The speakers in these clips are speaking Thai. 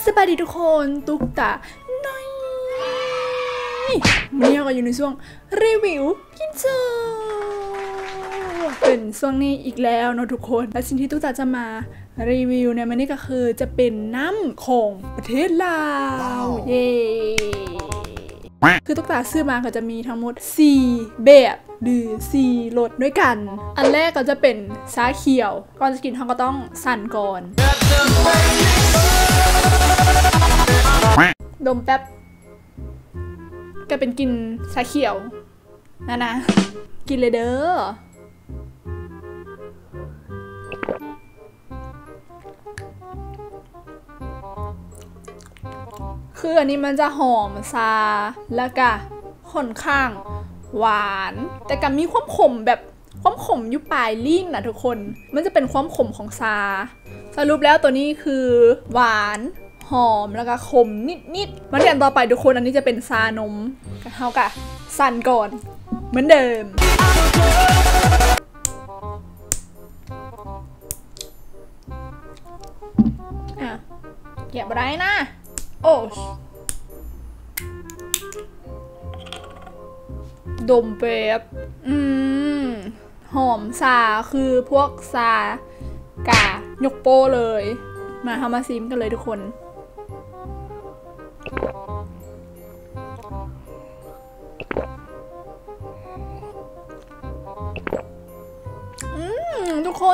สบายดีทุกคนตุ๊กตาน้อยวันนี้เราก็อยู่ในช่วงรีวิวกินเจเป็นช่วงนี้อีกแล้วเนาะทุกคน และสิ่งที่ตุ๊กตาจะมารีวิวในวันนี้ก็คือจะเป็นน้ำของประเทศลาวเย้คือตุ๊กตาซื้อมาก็จะมีทั้งหมด 4 แบบหรือ4รสด้วยกัน อันแรกก็จะเป็นชาเขียว ก่อนจะกินเขาก็ต้องสั่นก่อน ดมแป๊บก็เป็นกลินชาเขียวนะนะ กินเลยเด้อคืออันนี้มันจะหอมซาแล้วก็ค่อนข้าง หวาน แต่ก็มีความขมแบบความขมอยู่ปลายลิ้นนะทุกคน มันจะเป็นความขมของซา สรุปแล้วตัวนี้คือ หวาน อมแล้วก็ขมนิดๆมาเรียนต่อไปทุกคนอันนี้จะเป็นซานมก็เท่ากับสั่นก่อน เหมือนเดิม อะเก็บไรนะโอ้ชดมเป๊บอืม หอมซาคือพวกซากายกโป้เลย มาทำมาซิมกันเลยทุกคน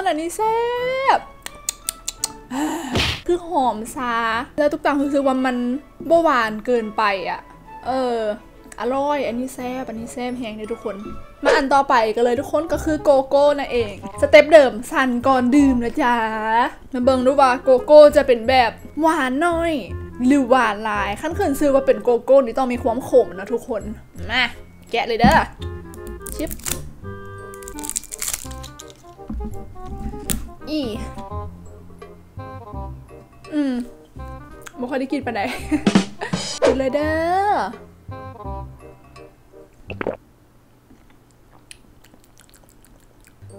นอันนี้แซ่บคือหอมซา แล้วทุกต่างรู้สึกว่ามันบหวานเกินไปอะ เออ อร่อย อันนี้แซ่บ อันนี้แซ่บแห้งเลยทุกคน มาอันต่อไปกันเลยทุกคนก็คือโกโก้นั่นเอง สเต็ปเดิมสั่นก่อนดื่มนะจ๊ะ มาเบิ่งดูว่าโกโก้จะเป็นแบบหวานน้อย หรือหวานหลาย ขั้นขึ้นซื้อว่าเป็นโกโก้นี่ต้องมีความขมนะทุกคน มาแกะเลยเด้อ ชิป อีอืมบ่ค่อยได้กินปานใดกินเลยเด้อ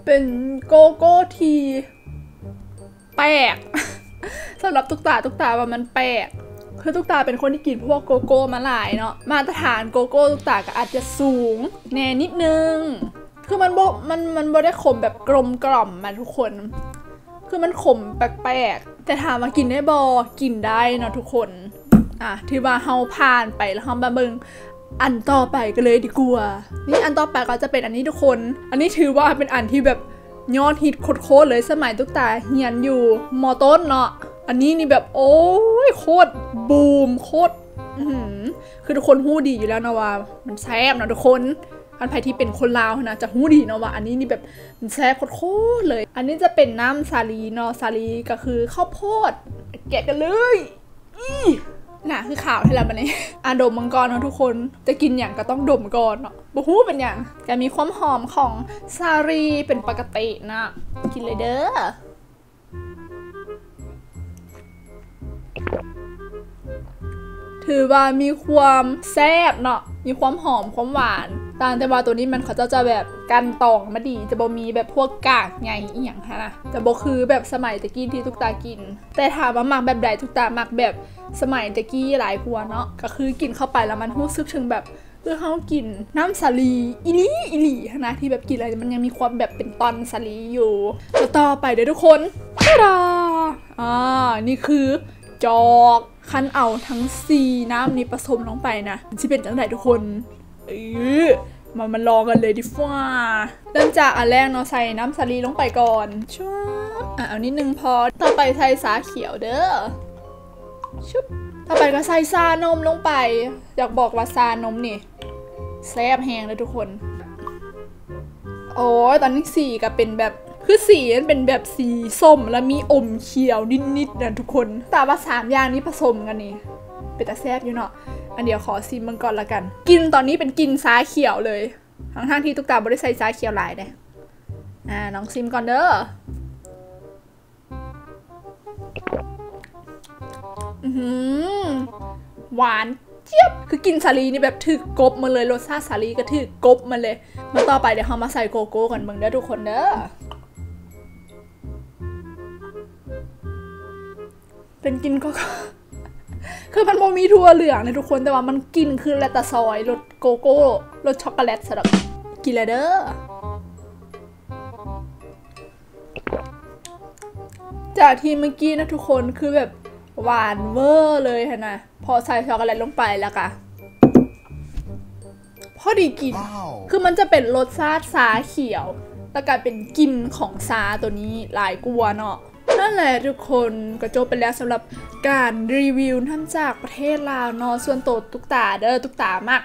เป็นโกโก้ที แปลกสำหรับตุ๊กตาตุ๊กตาว่ามันแปลกคือตุ๊กตาเป็นคนที่กินพวกโกโก้มาหลายเนาะมาตรฐานโกโก้ตุ๊กตาก็อาจจะสูงแน่นิดนึง คือมันบมันมันบ่ได้ขมแบบกลมกล่อมมาทุกคน คือมันขมแปลกๆ แต่ถามว่ากินได้บอกินได้เนาะทุกคน อะถือว่าเฮาผ่านไปแล้วเฮามาเบิงอันต่อไปกันเลยดีกว่า นี่อันต่อไปก็จะเป็นอันนี้ทุกคน อันนี้ถือว่าเป็นอันที่แบบยอดฮิตโคตรเลยสมัยตุ๊กตาเฮียนอยู่มอต้นเนาะ อันนี้นี่แบบโอ้ยโคตรบูมโคตรอื้อหือคือทุกคนหู้ดีอยู่แล้วนะว่า มันแซ่บเนาะทุกคน อันใครที่เป็นคนลาวนะจะหู้ดีเนาะว่าอันนี้นี่แบบแซ่บโคตรเลย อันนี้จะเป็นน้ำสาลีเนาะสาลีก็คือข้าวโพด แกะกันเลยอีน่ะคือข่าวให้เราบันนี้อะดมมังกรเนาะทุกคนจะกินอย่างก็ต้องดมก่อนเนาะบูฮู้เป็นอย่างจะมีความหอมของสาลีเป็นปกตินะ กินเลยเด้อ ถือว่ามีความแซ่บเนาะมีความหอมความหวานต่างแต่ว่าตัวนี้มันเขาจะจะแบบกันตองมาดีจะบ่มีแบบพวกกากไงอีหยังฮะนะจะบ่คือแบบสมัยตะกี้ที่ทุกตากิน แต่ถามว่ามักแบบใดทุกตามักแบบสมัยตะกี้หลายกว่าเนาะก็คือกินเข้าไปแล้วมันรู้สึกถึงแบบคือเขากินน้ำสาลีอีหลีอีหลีนะที่แบบกินอะไรมันยังมีความแบบเป็นตอนสาลีอยู่แล้วต่อไปเดี๋ยวทุกคนตาดาอ่านี่คือจอก คั้นเอาทั้งสีน้ำนี้ผสมลงไปนะที่เป็นจังไดทุกคนเออมามาลองกันเลยดิฟ้าเริ่มจากอันแรกเนาะใส่น้ำสาลีลงไปก่อนชุบอะเอานิดนึงพอต่อไปใส่สาเขียวเด้อชุบต่อไปก็ใส่ซานมลงไป อยากบอกว่าซานมนี่แซ่บแหงเลยทุกคน โอ้ยตอนนี้สีก็เป็นแบบ คือสีมันเป็นแบบสีส้มแล้วมีอมเขียวนิดๆนะทุกคน แต่ว่าสามอย่างนี้ผสมกันนี่เป็นตาแซ่บอยู่เนาะอันเดียวขอซิมมันก่อนละกัน กินตอนนี้เป็นกินซ้าเขียวเลยทั้งทางๆที่ตุ๊กตาบริใส่ซ้าเขียวหลายเลยอ่าน้องซิมก่อนเด้ออือหือหวานเจี๊ยบ คือกินสาลีนี่แบบถึกกบมาเลยรสชาติสาลีก็ถึกกบมาเลยมาต่อไปเดี๋ยวเรามาใส่โกโก้กันเบิ่งเด้อทุกคนเด้อ เป็นกินโกโก้คือมันโมมีทั่วเหลืองเลยทุกคนแต่ว่ามันกินคือแลตาซอยรสโกโก้รสช็อกโกแลตสำหรับกินแล้วเด้อจากที่เมื่อกี้นะทุกคนคือแบบหวานเวอร์เลยฮะนะพอใส่ช็อกโกแลตลงไปแล้วกะพอดีกิน Wow. คือมันจะเป็นรสชาติซาเขียวแล้วกลายเป็นกลิ่นของซาตัวนี้หลายกลัวเนาะ นั่นแหละทุกคนก็จบไปแล้วสำหรับการรีวิวท่านจากประเทศลาวเนาะส่วนโตวตุกตาเด้อตุกตามัก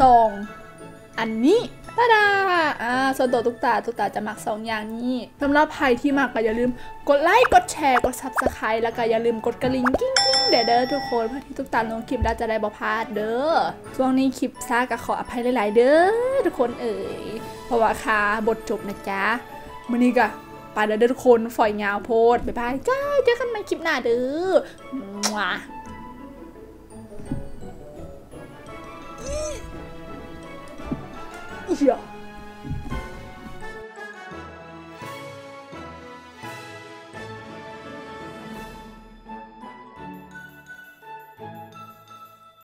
ซองอันนี้ตาดาอ่าส่วนตัวตุกตาตุกตาจะมักสองอย่างนี้สำหรับใครที่มักก็อย่าลืมกดไลค์ กดแชร์ กดซับสไครต์แล้วก็อย่าลืมกดกระลิ่งกิ้งกิ้งเด้อเด้อทุกคนเพื่อที่ตุกตาลงคลิปแล้วจะได้บ่พลาดเด้อ ช่วงนี้คลิปซ่าก็ขออภัยหลาย ๆ เด้อทุกคนเอ๋ยเพราะว่าคาบทจบนะจ๊ะมื้อนี้ก็ ไปแล้วทุกคนฝอยยาวโพดบ๊ายบายจ้าเจอกันใหม่คลิปหน้าเด้อมั่ว Yeah.